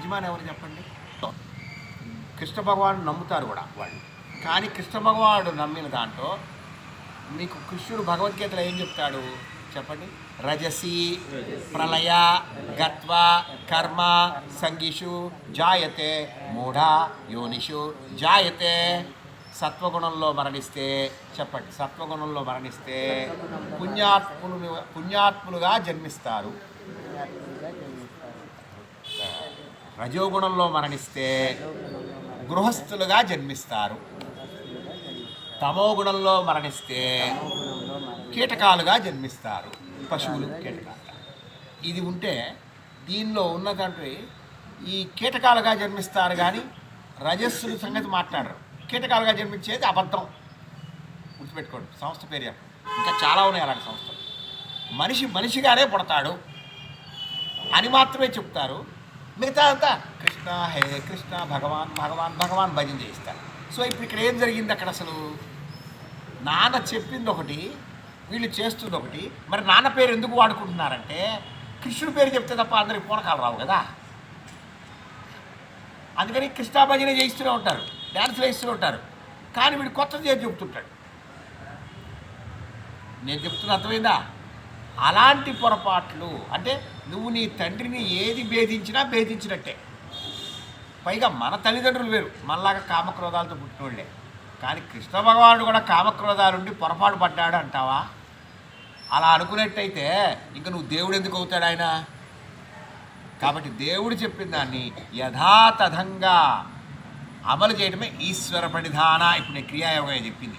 యజమాని ఎవరు చెప్పండి? కృష్ణ భగవాను నమ్ముతారు కూడా వాళ్ళు. కానీ కృష్ణ భగవానుడు నమ్మిన దాంట్లో మీకు కృష్ణుడు భగవద్గీతలో ఏం చెప్తాడు? చెప్పండి. రజసి ప్రళయ గత్వ కర్మ సంగిషు జాయతే మూఢ యోనిషు. జాయతే సత్వగుణంలో మరణిస్తే చెప్పండి. సత్వగుణంలో మరణిస్తే పుణ్యాత్ములు పుణ్యాత్ములుగా జన్మిస్తారు. రజోగుణంలో మరణిస్తే గృహస్థులుగా జన్మిస్తారు. తమో గుణంలో మరణిస్తే కీటకాలుగా జన్మిస్తారు. పశువులు కీటకాలు ఇది ఉంటే దీనిలో ఉన్నదంటే ఈ కీటకాలుగా జన్మిస్తారు కానీ రజస్సుల సంగతి మాట్లాడరు. కీటకాలుగా జన్మించేది అబద్ధం. గుర్తుపెట్టుకోండి సంస్థ పేరు చెప్పండి. ఇంకా చాలా ఉన్నాయి అలాంటి సంస్థలు. మనిషి మనిషిగానే పుడతాడు అని మాత్రమే చెప్తారు. మిగతా అంతా కృష్ణ హే కృష్ణ భగవాన్ భగవాన్ భగవాన్ భజన చేయిస్తారు. సో ఇప్పుడు ఇక్కడ ఏం జరిగింది అక్కడ అసలు? నాన్న చెప్పింది ఒకటి వీళ్ళు చేస్తుంది ఒకటి మరి నాన్న పేరు ఎందుకు వాడుకుంటున్నారంటే కృష్ణుడి పేరు చెప్తే తప్ప అందరికి పూనకాలు రావు కదా. అందుకని కృష్ణా భజన చేయిస్తూనే ఉంటారు డ్యాన్సులు వేస్తూనే ఉంటారు. కానీ వీడు కొత్తది చేసి చెప్తుంటాడు? నేను చెప్తున్న అర్థమైందా? అలాంటి పొరపాట్లు అంటే నువ్వు నీ తండ్రిని ఏది భేదించినా భేదించినట్టే. పైగా మన తల్లిదండ్రులు వేరు మనలాగా కామక్రోధాలతో పుట్టినోళ్ళే. కానీ కృష్ణ భగవానుడు కూడా కామక్రోధాలుండి పొరపాటు పడ్డాడు అంటావా? అలా అనుకున్నట్టయితే ఇంక నువ్వు దేవుడు ఎందుకు అవుతాడు ఆయన? కాబట్టి దేవుడు చెప్పిన దాన్ని యథాతథంగా అమలు చేయడమే ఈశ్వర ప్రణిధాన ఇప్పుడు నేను క్రియాయోగం చెప్పింది.